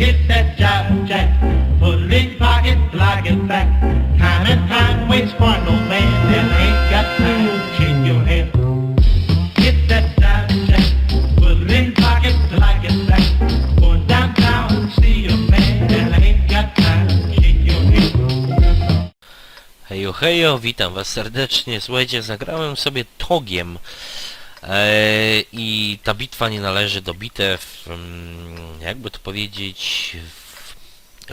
hit that jive jack. Put it in pocket, like it back. Time and time waits for no man that ain't got time to shake your. Hejo, hejo, witam was serdecznie. Słuchajcie, zagrałem sobie Togiem eee, i ta bitwa nie należy do bitew, mm, jakby to powiedzieć,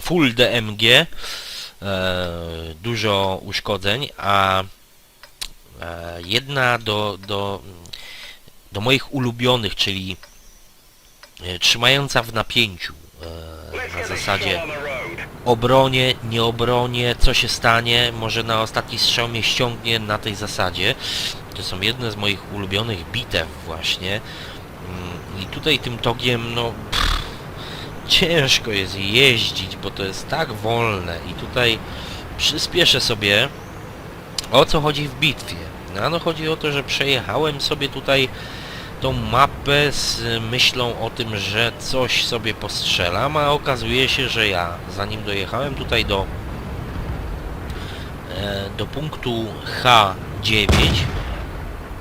full DMG, eee, dużo uszkodzeń, a e, jedna do, do, do moich ulubionych, czyli e, trzymająca w napięciu e, na zasadzie obronie, nie obronie, co się stanie, może na ostatni strzał mnie ściągnie na tej zasadzie. To są jedne z moich ulubionych bitew właśnie. Mm, I tutaj tym togiem, no pff, ciężko jest jeździć, bo to jest tak wolne i tutaj przyspieszę sobie o co chodzi w bitwie. No, ano chodzi o to, że przejechałem sobie tutaj tą mapę z myślą o tym, że coś sobie postrzelam, a okazuje się, że ja zanim dojechałem tutaj do e, do punktu H9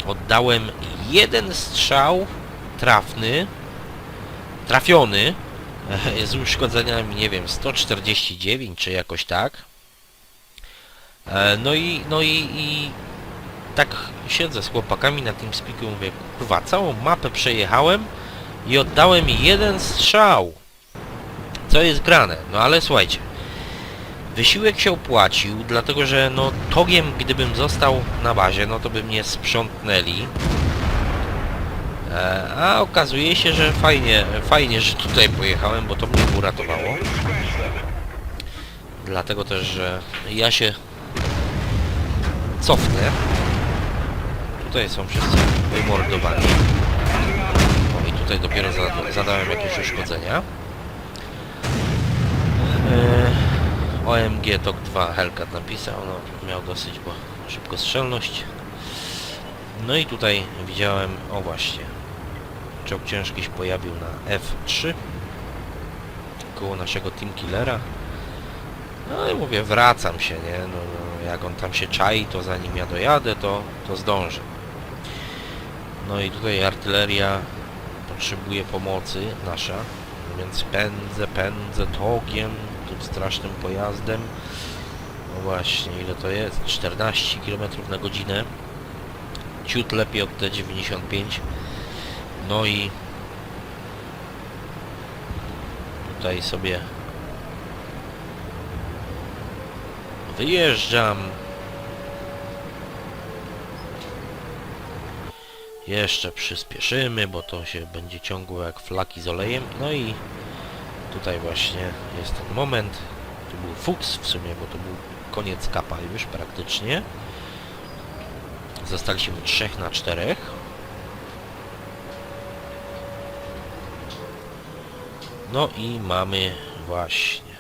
oddałem jeden strzał trafny trafiony z uszkodzeniami, nie wiem, 149 czy jakoś tak E, no i no i, i tak siedzę z chłopakami na tym spiku i mówię, kurwa, całą mapę przejechałem i oddałem jeden strzał. Co jest grane? No ale słuchajcie, wysiłek się opłacił, dlatego że no togiem gdybym został na bazie, no to by mnie sprzątnęli. E, a okazuje się, że fajnie, fajnie, że tutaj pojechałem, bo to mnie uratowało. Dlatego też, że ja się cofnę. Tutaj są wszyscy wymordowani. O, i tutaj dopiero za, zadałem jakieś uszkodzenia. Eee, OMG TOK 2 Hellcat napisał, no miał dosyć, bo szybkostrzelność. No i tutaj widziałem, o właśnie, czołg ciężki się pojawił na F3 koło naszego Team Killera. No i mówię, wracam się, nie? No, no, jak on tam się czai, to zanim ja dojadę, to, to zdążę. No i tutaj artyleria potrzebuje pomocy nasza, więc pędzę, pędzę togiem, tym strasznym pojazdem. No właśnie, ile to jest? 14 km na godzinę. Ciut lepiej od T95. No i tutaj sobie wyjeżdżam. Jeszcze przyspieszymy, bo to się będzie ciągło jak flaki z olejem. No i tutaj właśnie jest ten moment. Tu był fuks w sumie, bo to był koniec kapa już praktycznie. Zostaliśmy 3 na 4. No i mamy właśnie.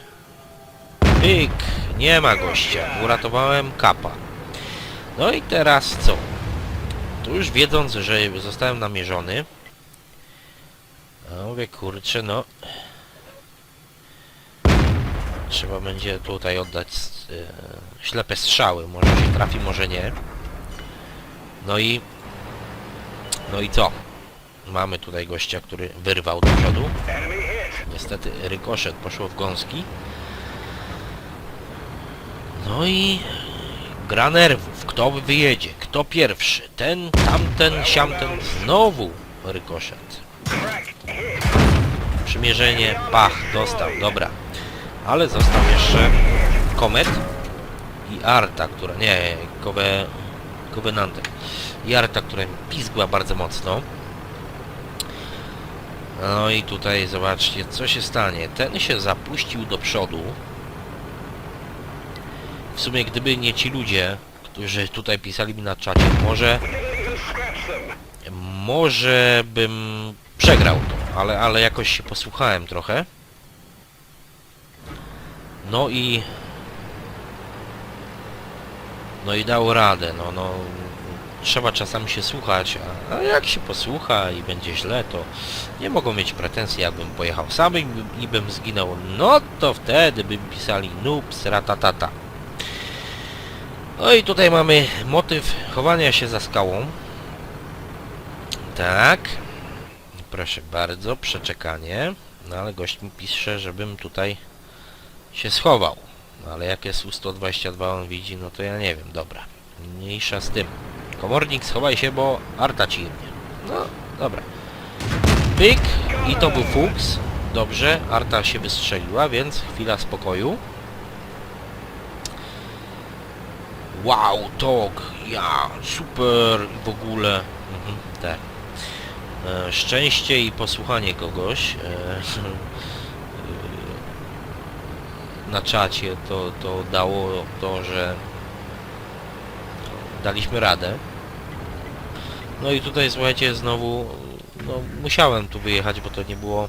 Pyk! Nie ma gościa. Uratowałem kapa. No i teraz co? Tu już wiedząc, że zostałem namierzony. No mówię, kurczę, no. Trzeba będzie tutaj oddać e, ślepe strzały. Może się trafi, może nie. No i... No i co? Mamy tutaj gościa, który wyrwał do przodu. Niestety rykoszet poszło w gąski. No i gra nerwów. Kto wyjedzie? Kto pierwszy? Ten, tamten, siamten. Znowu rykoszet. Przymierzenie. Pach. Dostał. Dobra. Ale został jeszcze Komet i Arta, która... Nie, Kowe... Covenanter. I Arta, która mi pizgła bardzo mocno. No i tutaj zobaczcie, co się stanie. Ten się zapuścił do przodu. W sumie gdyby nie ci ludzie, którzy tutaj pisali mi na czacie, może... Może bym przegrał to, ale, ale jakoś się posłuchałem trochę. No i... No i dał radę, no, no... trzeba czasami się słuchać, a, a jak się posłucha i będzie źle, to nie mogą mieć pretensji, jakbym pojechał sam i, i bym zginął. No to wtedy by pisali noops, ratatata. No i tutaj mamy motyw chowania się za skałą. Tak. Proszę bardzo, przeczekanie. No ale gość mi pisze, żebym tutaj się schował. No ale jak jest U-122 on widzi, no to ja nie wiem, dobra. Mniejsza z tym. Komornik, schowaj się, bo arta ci jebnie. No, dobra. Pyk i to był fuks. Dobrze, arta się wystrzeliła, więc chwila spokoju. Wow, tok, ja, super, w ogóle. Mhm, tak. E, szczęście i posłuchanie kogoś. E, na czacie to, to dało to, że daliśmy radę. No i tutaj słuchajcie, znowu no, musiałem tu wyjechać, bo to nie było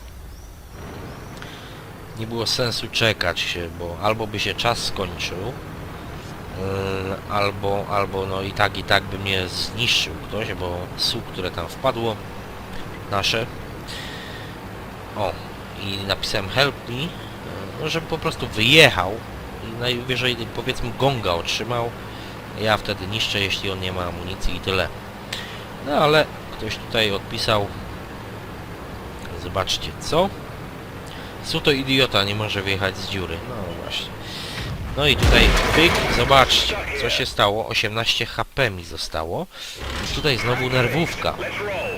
nie było sensu czekać, bo albo by się czas skończył, yy, albo, albo no i tak i tak by mnie zniszczył ktoś, bo słup, które tam wpadło, nasze. O, i napisałem help me, yy, no, żeby po prostu wyjechał i najwyżej powiedzmy gonga otrzymał. Ja wtedy niszczę, jeśli on nie ma amunicji i tyle. No ale ktoś tutaj odpisał. Zobaczcie co. Co to idiota nie może wyjechać z dziury. No właśnie. No i tutaj pyk, zobaczcie, co się stało. 18 HP mi zostało. I tutaj znowu nerwówka.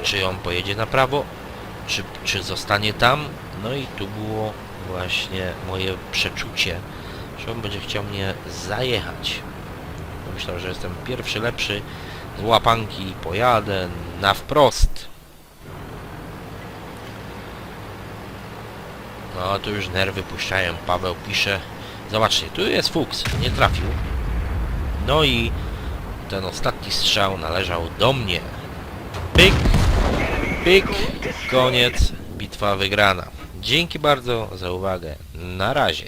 Czy on pojedzie na prawo, czy, czy zostanie tam. No i tu było właśnie moje przeczucie, że on będzie chciał mnie zajechać. Myślał, że jestem pierwszy, lepszy z łapanki pojadę na wprost. No tu już nerwy puszczają. Paweł pisze. Zobaczcie, tu jest fuks. Nie trafił. No i ten ostatni strzał należał do mnie. Pyk, pyk, koniec, bitwa wygrana. Dzięki bardzo za uwagę. Na razie.